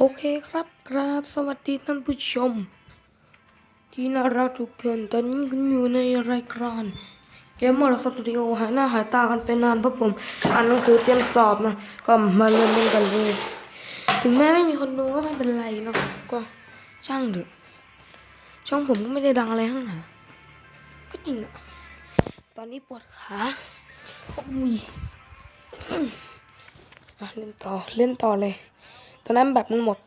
โอเคครับครับสวัสดีท่านผู้ชม ที่น่ารักทุกคนตอนนี้คุณอยู่ในรายการเกมมอร์สตูดิโอหายหน้าหายตากันไปนานเพราะผมอ่านหนังสือเตรียมสอบนะก็มาเริ่มเล่นกันเลย ถึงแม้ไม่มีคนดูก็ไม่เป็นไรเนาะก็ช่างเถอะช่องผมก็ไม่ได้ดังอะไรทั้งนั้นก็จริงอะตอนนี้ปวดขาอุ้ยอะเล่นต่อเล่นต่อเลย ตอนนั้นแบบมันหมด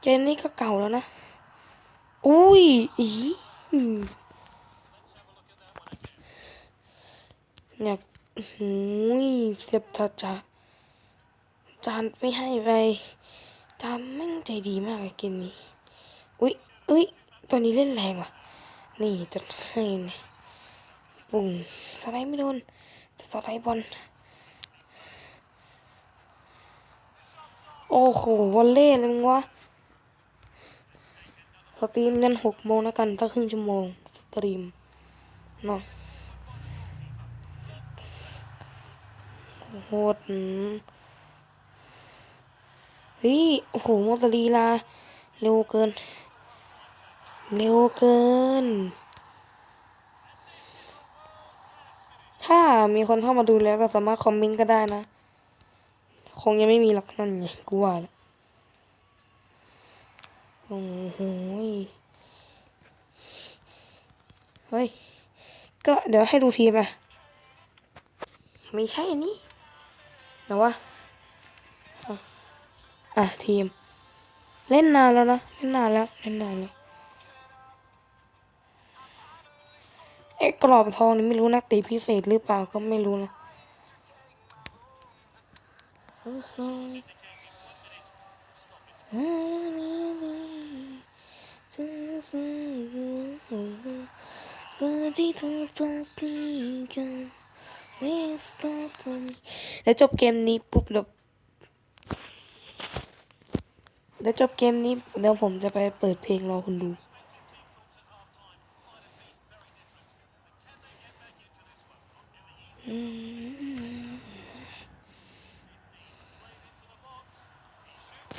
เกมนี้ก็เก่าแล้วนะ อุ้ย อีอืมอยากหูยเสียบจัดจะจานไม่ให้ไป จานแม่งใจดีมากเลยเกมนี้ อุ้ยอุ้ยตัวนี้เล่นแรงว่ะ นี่จะให้ปุ่งสไลด์ไม่โดน สไลด์บอลโอ้โหวอลเล่เลยมึงวะสตรีมกันหกโมงแล้วกันตั้งครึ่งชั่วโมง สตรีมเนาะโหดเฮ้ยโอ้โหมอตลีลา เร็วเกิน เร็วเกิน ถ้ามีคนเข้ามาดูแล้วก็สามารถคอมเมนต์ก็ได้นะ คงยังไม่มีหรอกนั่นไงกูว่าล้วโอ้โหเฮ้ย ก็เดี๋ยวให้ดูทีมอะไม่ใช่อันนี้แต่ว่าอะอะทีม เล่นนานแล้วนะ เล่นนานแล้ว เล่นนานแล้ว ไอ้กรอบทองนี่ไม่รู้นักตีพิเศษหรือเปล่าก็ไม่รู้นะแล้วจบเกมนี้ปุ๊บเดี๋ยวแล้วจบเกมนี้เดี๋ยวผมจะไปเปิดเพลงรอคุณดู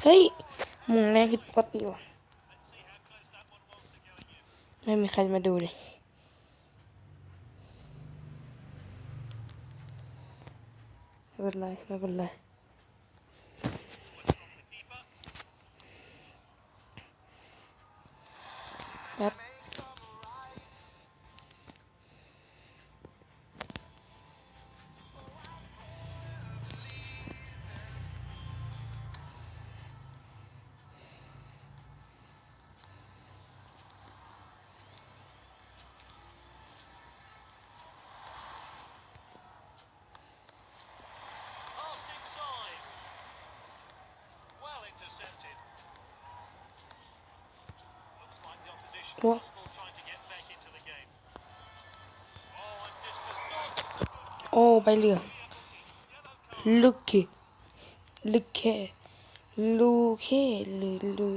เฮ้ยมุงแรงผิดปกติว่ะไม่มีใครมาดูเลยไม่เป็นไรไม่เป็นไร game. Oh, and this was not โอ้ใบเหลืองลูกเคลูกเคลูเคหรือลู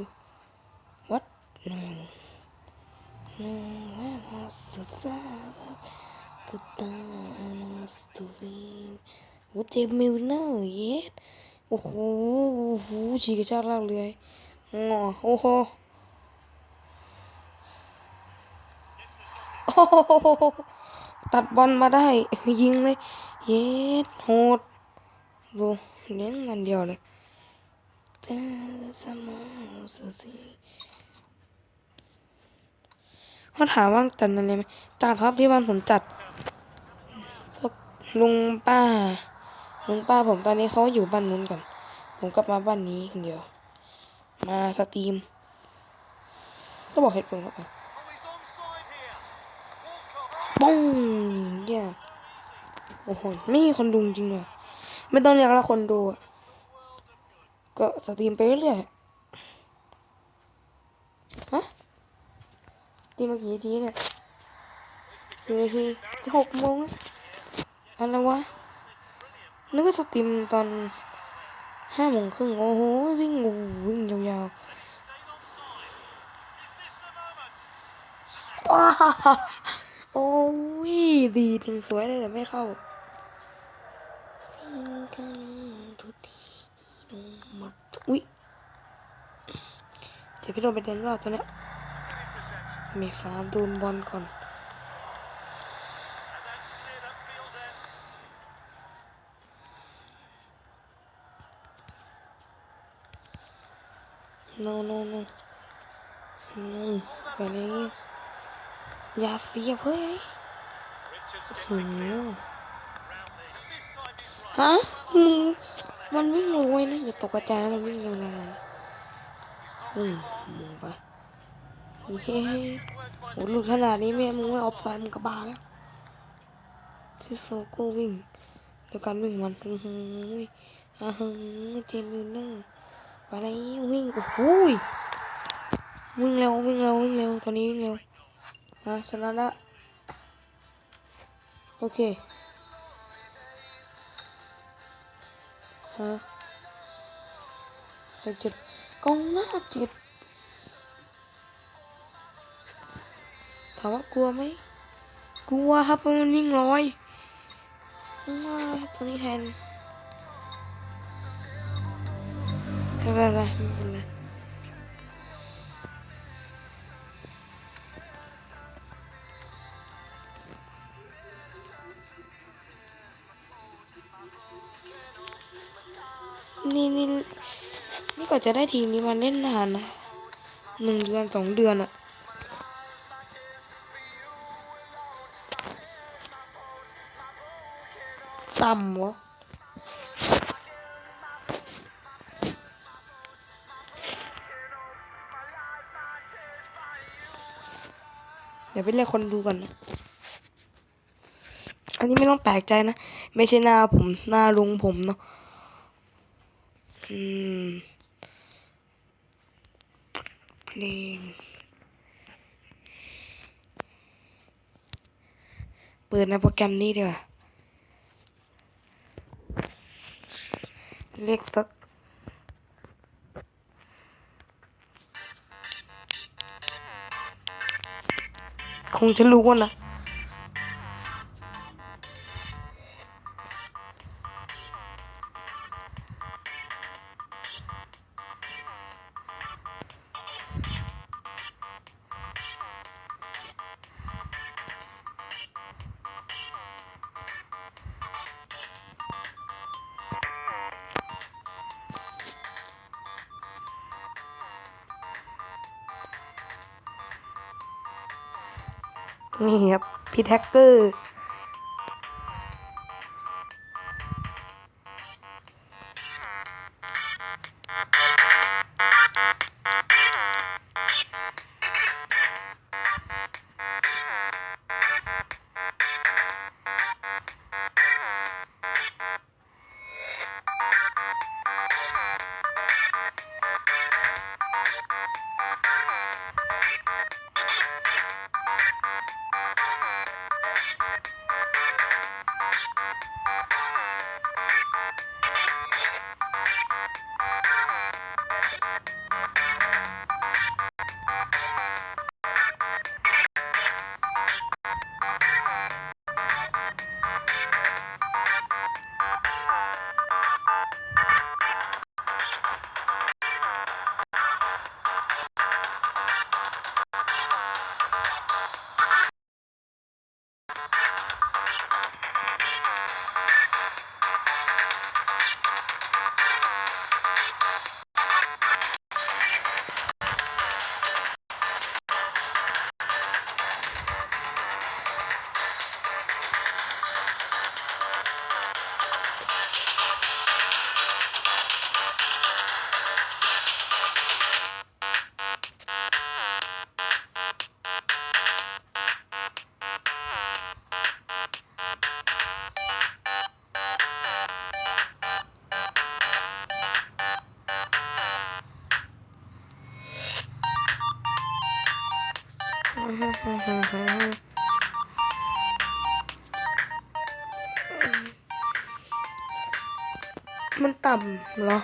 what no no vamos a saber que estamos tu vida โอ้เจมมิลเนอร์เยสโอ้โหโอ้โหฉีกกระชากลากเลยงอโอ้โหโอ้โห ตัดบอลมาได้ ยิงเลย เยสโหดดูเลี้ยงมันเดียวเลยแต่สมาสุสีเขาถามว่าจัดอะไรไหมจัดครับที่บ้านผมจัด พวกลุงป้า ลุงป้าผมตอนนี้เขาอยู่บ้านนู้นก่อน ผมกลับมาบ้านนี้คนเดียว มาสตรีม ก็บอกเหตุผลเข้าไป ป้องเย่ยโอ้โห ไม่มีคนดูจริงเลยไม่ต้องเรียกละคนดูอะก็สตรีมไปเรื่อยฮะตีมากี่นาทีเนี่ยสี่นาทีจะหกโมงอะไรวะ นึกว่าสตรีมตอนห้าโมงครึ่งโอ้โห วิ่งโอ้โหวิ่งยาวๆว้า โอ้ยดีจริงสวยเลยแต่ไม่เข้าสิ่งกันทุกทีลงหมดอุ้ยเจะพี่โดนไปเดินว่าตัวเนี้ยมีฟ้าโดนบอลก่อน And that's cleared upfield then. no no no no ไปเลย อย่าเสียบเฮ้ยโอ้โหฮะมึงมันวิ่งเร็วไว้นะอย่าตกใจนะมันวิ่งเร็วนะอืมมึงไปเฮ้ย Worked by โหลุดขนาดนี้แม่มึงไม่ออฟไซด์มึงกระบาแล้วที่โซโก้วิ่งเดียวกันวิ่งมันอือหืออ่าหือเจมมิลเนอร์ไปแล้ววิ่งโอ้โหยวิ่งเร็ววิ่งเร็ววิ่งเร็วตอนนี้วิ่งเร็ว อะชนะละโอเคฮะเจ็ดกองหน้าเจ็ดถามว่ากลัวไหมกลัวครับเพราะมันวิ่งลอยข้างาตรงนี้แทนไม่เป็นไรไม่เป็นไร นี่นี่นี่ก็จะได้ทีมนี้มาเล่นนานนะหนึ่งเดือนสองเดือนอะต่ำวะเดี๋ยวไปเรียกคนดูก่อนนะ อันนี้ไม่ต้องแปลกใจนะ ไม่ใช่หน้าผม หน้าลุงผมเนาะ เพลง เปิดในโปรแกรมนี้ดีกว่าเลขสักคงจะรู้นะ นี่ครับพี่แท็กเกอร์ ต่ำเหรอ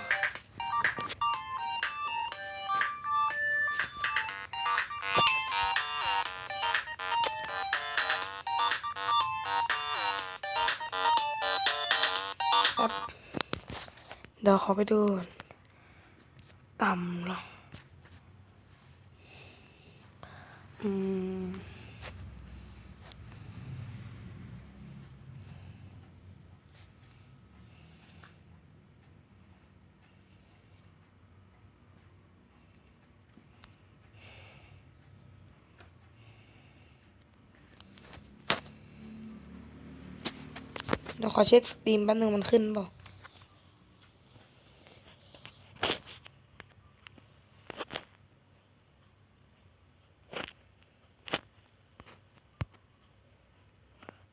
ครับเดี๋ยวขอไปดู ต่ำเหรออืม ดี๋ยวขอเช็คสตรีมแป๊บนึงมันขึ้นเปล่า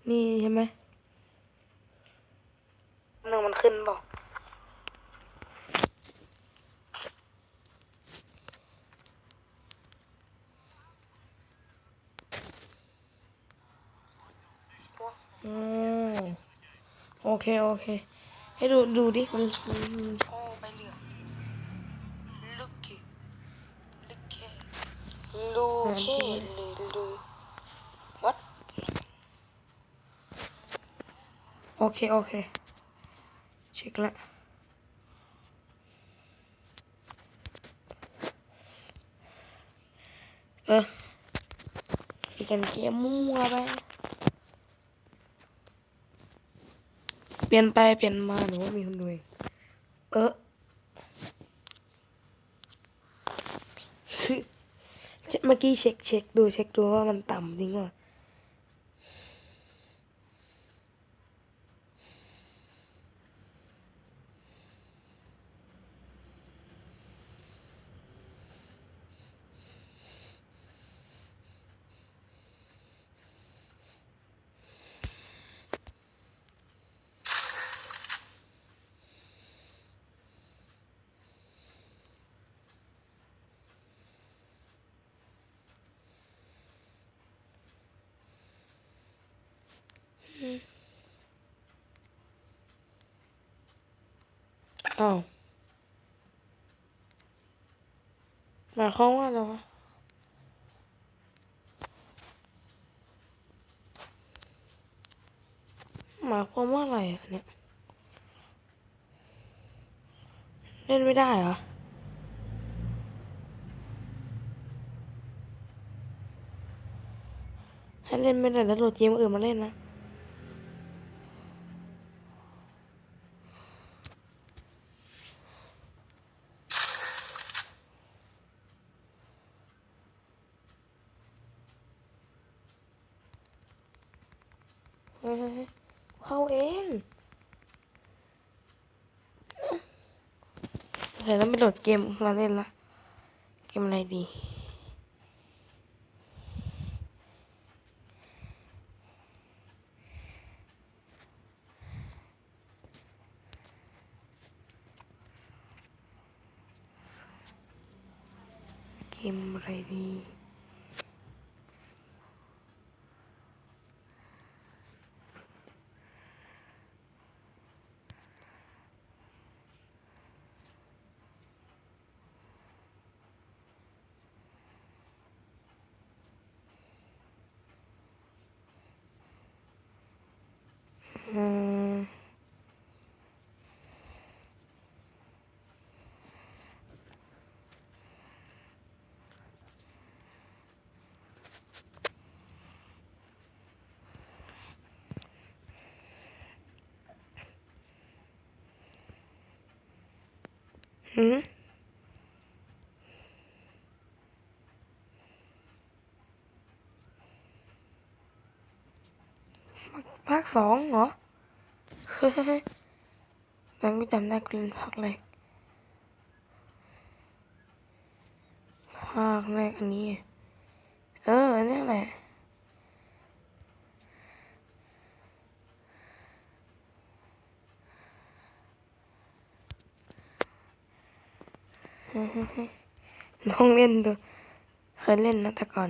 นี่ใช่ไหมแป๊บนึงมันขึ้นเปล่าอืมโอ เคโอเค ให้ดูดูดิมันมันมันท่อไปเหลืองลูกเกลูกเคลูเคลูลู what โอเคโอเคเช็คละเออไปกันเกมมั่วไป ปลี่ยนไปเปลี่ยนมาหนูว่ามีคนดูเองเออเช็คเมื่อกี้เช็คเช็คดูเช็คดูว่ามันต่ำจริงป่ะ อ้าวหมายความว่าอะไรวะหมายความว่าอะไรอะเนี่ยเล่นไม่ได้เหรอให้เล่นไม่ได้แล้วโหลดเกมอื่นมาเล่นนะ เข้าเองเดี๋ยวต้องไปโหลดเกมมาเล่นละเกมอะไรดีเกมอะไรดี อืม หืมภาคสองเหรอ เฮ้ยงั้นก็จำได้กลิ่นภาคแรก ภาคแรกอันนี้ เอออันนี้แหละ ลองเล่นดูเคยเล่นนะแต่ก่อน